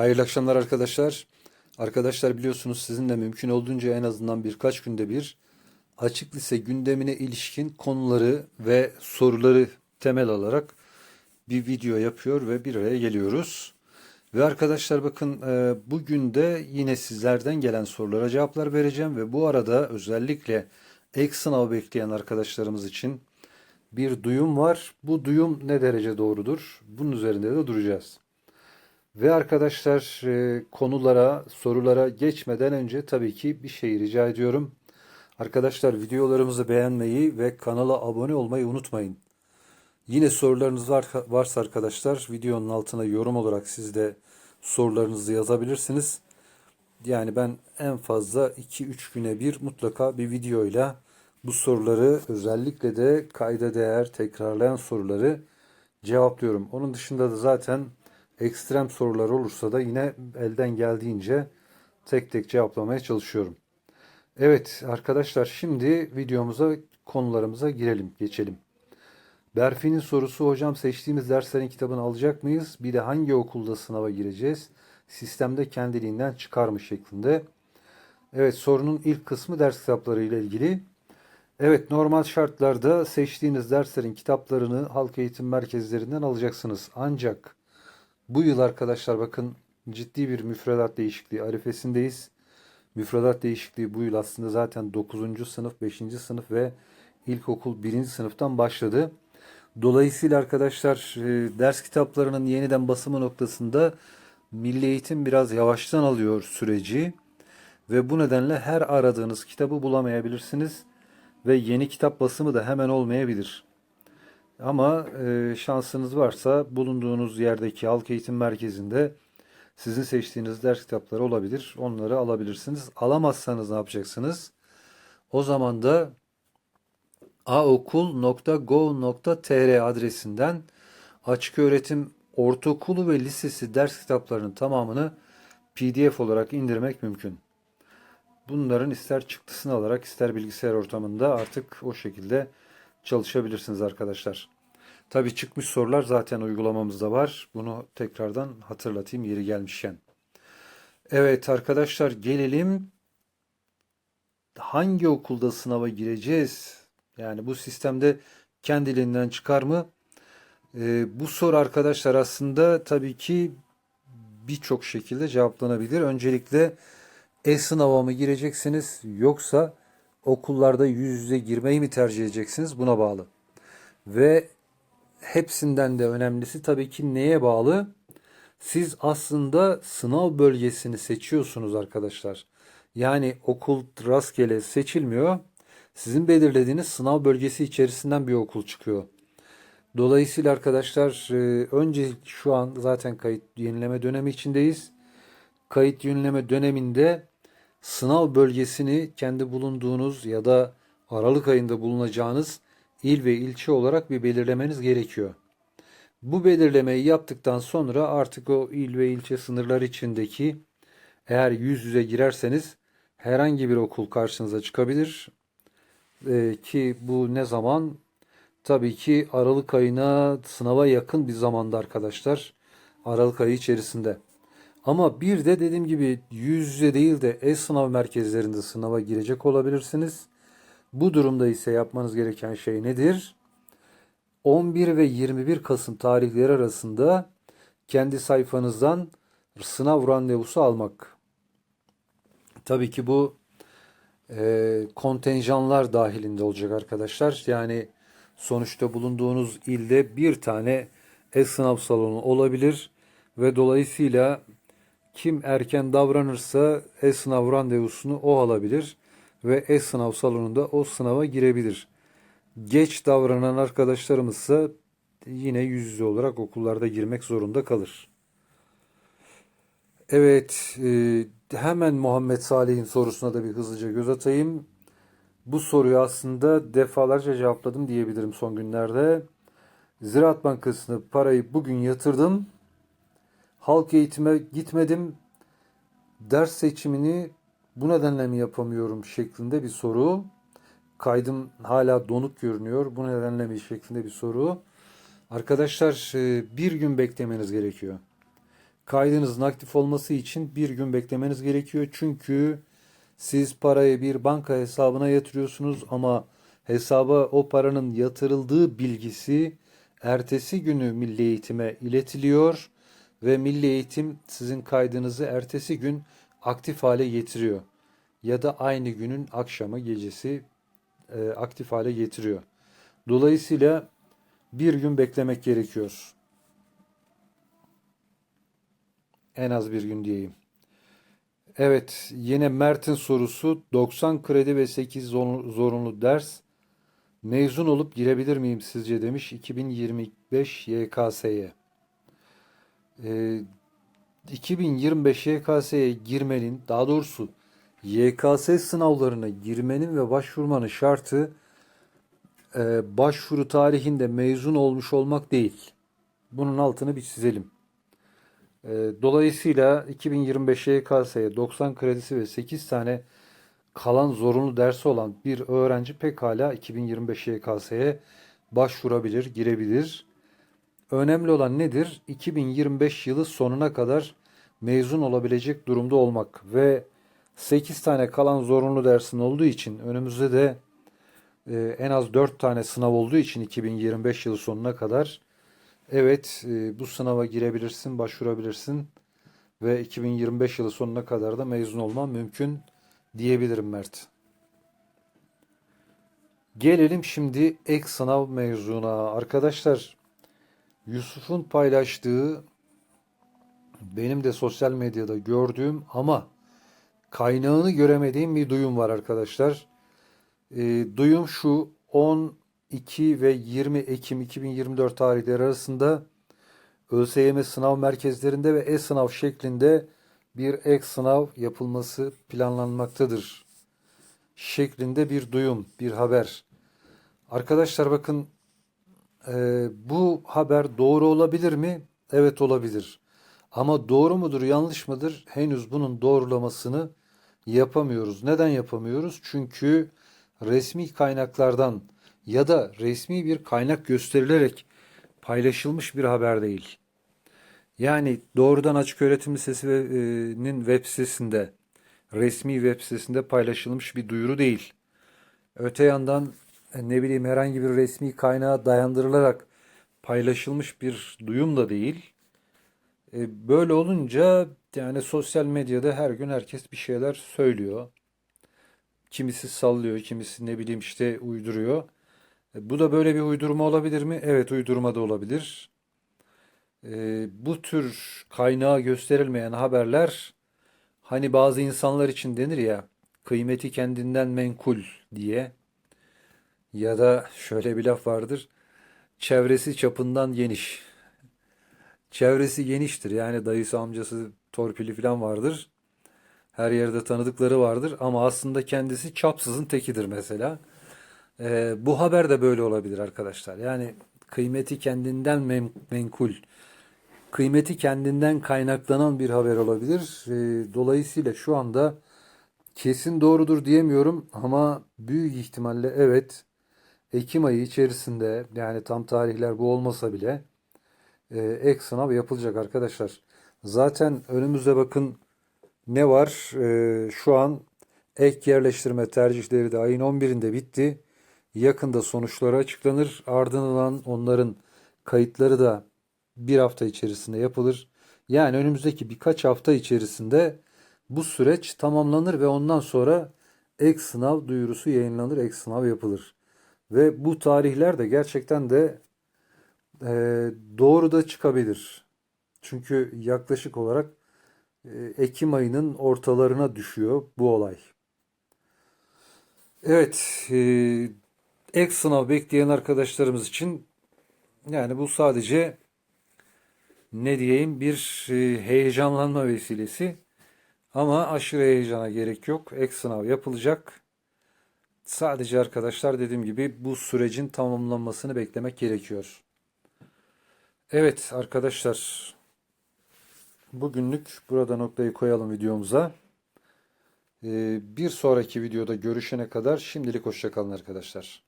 Hayırlı akşamlar arkadaşlar. Arkadaşlar biliyorsunuz sizinle mümkün olduğunca en azından birkaç günde bir açık lise gündemine ilişkin konuları ve soruları temel alarak bir video yapıyor ve bir araya geliyoruz. Ve arkadaşlar bakın e, bugün de yine sizlerden gelen sorulara cevaplar vereceğim ve bu arada özellikle ek sınav bekleyen arkadaşlarımız için bir duyum var. Bu duyum ne derece doğrudur? Bunun üzerinde de duracağız. Ve arkadaşlar e, konulara, sorulara geçmeden önce tabii ki bir şey rica ediyorum. Arkadaşlar videolarımızı beğenmeyi ve kanala abone olmayı unutmayın. Yine sorularınız var, varsa arkadaşlar videonun altına yorum olarak siz de sorularınızı yazabilirsiniz. Yani ben en fazla 2-3 güne bir mutlaka bir videoyla bu soruları özellikle de kayda değer tekrarlayan soruları cevaplıyorum. Onun dışında da zaten ekstrem sorular olursa da yine elden geldiğince tek tek cevaplamaya çalışıyorum. Evet arkadaşlar şimdi videomuza konularımıza girelim, geçelim. Berfi'nin sorusu hocam seçtiğimiz derslerin kitabını alacak mıyız? Bir de hangi okulda sınava gireceğiz? Sistemde kendiliğinden çıkar mı şeklinde. Evet sorunun ilk kısmı ders kitapları ile ilgili. Evet normal şartlarda seçtiğiniz derslerin kitaplarını halk eğitim merkezlerinden alacaksınız. Ancak bu yıl arkadaşlar bakın ciddi bir müfredat değişikliği arifesindeyiz. Müfredat değişikliği bu yıl aslında zaten 9. sınıf, 5. sınıf ve ilkokul 1. sınıftan başladı. Dolayısıyla arkadaşlar e, ders kitaplarının yeniden basımı noktasında Milli Eğitim biraz yavaştan alıyor süreci ve bu nedenle her aradığınız kitabı bulamayabilirsiniz ve yeni kitap basımı da hemen olmayabilir. Ama e, şansınız varsa bulunduğunuz yerdeki halk eğitim merkezinde sizin seçtiğiniz ders kitapları olabilir. Onları alabilirsiniz. Alamazsanız ne yapacaksınız? O zaman da aokul.go.tr adresinden açık öğretim ortaokulu ve lisesi ders kitaplarının tamamını PDF olarak indirmek mümkün. Bunların ister çıktısını alarak ister bilgisayar ortamında artık o şekilde çalışabilirsiniz arkadaşlar. Tabii çıkmış sorular zaten uygulamamızda var. Bunu tekrardan hatırlatayım yeri gelmişken. Evet arkadaşlar gelelim hangi okulda sınava gireceğiz? Yani bu sistemde kendiliğinden çıkar mı? Ee, bu soru arkadaşlar aslında tabii ki birçok şekilde cevaplanabilir. Öncelikle e-sınava mı gireceksiniz yoksa okullarda yüz yüze girmeyi mi tercih edeceksiniz? Buna bağlı. Ve hepsinden de önemlisi tabii ki neye bağlı? Siz aslında sınav bölgesini seçiyorsunuz arkadaşlar. Yani okul rastgele seçilmiyor. Sizin belirlediğiniz sınav bölgesi içerisinden bir okul çıkıyor. Dolayısıyla arkadaşlar e, önce şu an zaten kayıt yenileme dönemi içindeyiz. Kayıt yenileme döneminde sınav bölgesini kendi bulunduğunuz ya da Aralık ayında bulunacağınız il ve ilçe olarak bir belirlemeniz gerekiyor. Bu belirlemeyi yaptıktan sonra artık o il ve ilçe sınırları içindeki eğer yüz yüze girerseniz herhangi bir okul karşınıza çıkabilir. Ee, ki bu ne zaman? Tabii ki Aralık ayına sınava yakın bir zamanda arkadaşlar. Aralık ayı içerisinde. Ama bir de dediğim gibi yüz yüze değil de e-sınav merkezlerinde sınava girecek olabilirsiniz. Bu durumda ise yapmanız gereken şey nedir? 11 ve 21 Kasım tarihleri arasında kendi sayfanızdan sınav randevusu almak. Tabii ki bu e, kontenjanlar dahilinde olacak arkadaşlar. Yani sonuçta bulunduğunuz ilde bir tane e-sınav salonu olabilir ve dolayısıyla kim erken davranırsa e-sınav randevusunu o alabilir ve e-sınav salonunda o sınava girebilir. Geç davranan arkadaşlarımızsa yine yüz yüze olarak okullarda girmek zorunda kalır. Evet, e, hemen Muhammed Salih'in sorusuna da bir hızlıca göz atayım. Bu soruyu aslında defalarca cevapladım diyebilirim son günlerde. Ziraat Bankası'na parayı bugün yatırdım. Halk eğitime gitmedim. Ders seçimini bu nedenle mi yapamıyorum şeklinde bir soru. Kaydım hala donuk görünüyor. Bu nedenle mi şeklinde bir soru. Arkadaşlar e, bir gün beklemeniz gerekiyor. kaydınızın aktif olması için bir gün beklemeniz gerekiyor. Çünkü siz parayı bir banka hesabına yatırıyorsunuz ama hesaba o paranın yatırıldığı bilgisi ertesi günü Milli Eğitim'e iletiliyor ve Milli Eğitim sizin kaydınızı ertesi gün aktif hale getiriyor. Ya da aynı günün akşamı gecesi e, aktif hale getiriyor. Dolayısıyla bir gün beklemek gerekiyor. En az bir gün diyeyim. Evet, yine Mert'in sorusu 90 kredi ve 8 zor- zorunlu ders mezun olup girebilir miyim sizce demiş 2025 YKS'ye. Ee, 2025 YKS'ye girmenin, daha doğrusu YKS sınavlarına girmenin ve başvurmanın şartı e, başvuru tarihinde mezun olmuş olmak değil. Bunun altını bir çizelim. E, dolayısıyla 2025 YKS'ye 90 kredisi ve 8 tane kalan zorunlu dersi olan bir öğrenci pekala 2025 YKS'ye başvurabilir, girebilir. Önemli olan nedir? 2025 yılı sonuna kadar mezun olabilecek durumda olmak ve 8 tane kalan zorunlu dersin olduğu için önümüzde de e, en az 4 tane sınav olduğu için 2025 yılı sonuna kadar evet e, bu sınava girebilirsin, başvurabilirsin ve 2025 yılı sonuna kadar da mezun olman mümkün diyebilirim Mert. Gelelim şimdi ek sınav mevzuna. Arkadaşlar Yusuf'un paylaştığı benim de sosyal medyada gördüğüm ama kaynağını göremediğim bir duyum var arkadaşlar. E, duyum şu 12 ve 20 Ekim 2024 tarihleri arasında ÖSYM sınav merkezlerinde ve e-sınav şeklinde bir ek sınav yapılması planlanmaktadır. Şeklinde bir duyum, bir haber. Arkadaşlar bakın e, bu haber doğru olabilir mi? Evet olabilir. Ama doğru mudur, yanlış mıdır? Henüz bunun doğrulamasını yapamıyoruz. Neden yapamıyoruz? Çünkü resmi kaynaklardan ya da resmi bir kaynak gösterilerek paylaşılmış bir haber değil. Yani doğrudan Açık Öğretim Lisesi'nin web sitesinde, resmi web sitesinde paylaşılmış bir duyuru değil. Öte yandan e, ne bileyim herhangi bir resmi kaynağa dayandırılarak paylaşılmış bir duyum da değil. E, Böyle olunca yani sosyal medyada her gün herkes bir şeyler söylüyor. Kimisi sallıyor, kimisi ne bileyim işte uyduruyor. E, Bu da böyle bir uydurma olabilir mi? Evet uydurma da olabilir. E, bu tür kaynağı gösterilmeyen haberler hani bazı insanlar için denir ya kıymeti kendinden menkul diye ya da şöyle bir laf vardır çevresi çapından geniş. Çevresi geniştir yani dayısı amcası torpili falan vardır. Her yerde tanıdıkları vardır ama aslında kendisi çapsızın tekidir mesela. Ee, bu haber de böyle olabilir arkadaşlar. Yani kıymeti kendinden men- menkul, kıymeti kendinden kaynaklanan bir haber olabilir. Ee, dolayısıyla şu anda kesin doğrudur diyemiyorum ama büyük ihtimalle evet Ekim ayı içerisinde yani tam tarihler bu olmasa bile e, ek sınav yapılacak arkadaşlar. Zaten önümüzde bakın ne var? E, şu an ek yerleştirme tercihleri de ayın 11'inde bitti. Yakında sonuçları açıklanır. Ardından onların kayıtları da bir hafta içerisinde yapılır. Yani önümüzdeki birkaç hafta içerisinde bu süreç tamamlanır ve ondan sonra ek sınav duyurusu yayınlanır, ek sınav yapılır. Ve bu tarihler de gerçekten de e, doğru da çıkabilir. Çünkü yaklaşık olarak e, Ekim ayının ortalarına düşüyor bu olay. Evet, e, ek sınav bekleyen arkadaşlarımız için yani bu sadece ne diyeyim bir e, heyecanlanma vesilesi. Ama aşırı heyecana gerek yok. Ek sınav yapılacak. Sadece arkadaşlar dediğim gibi bu sürecin tamamlanmasını beklemek gerekiyor. Evet arkadaşlar bugünlük burada noktayı koyalım videomuza. Ee, bir sonraki videoda görüşene kadar şimdilik hoşça kalın arkadaşlar.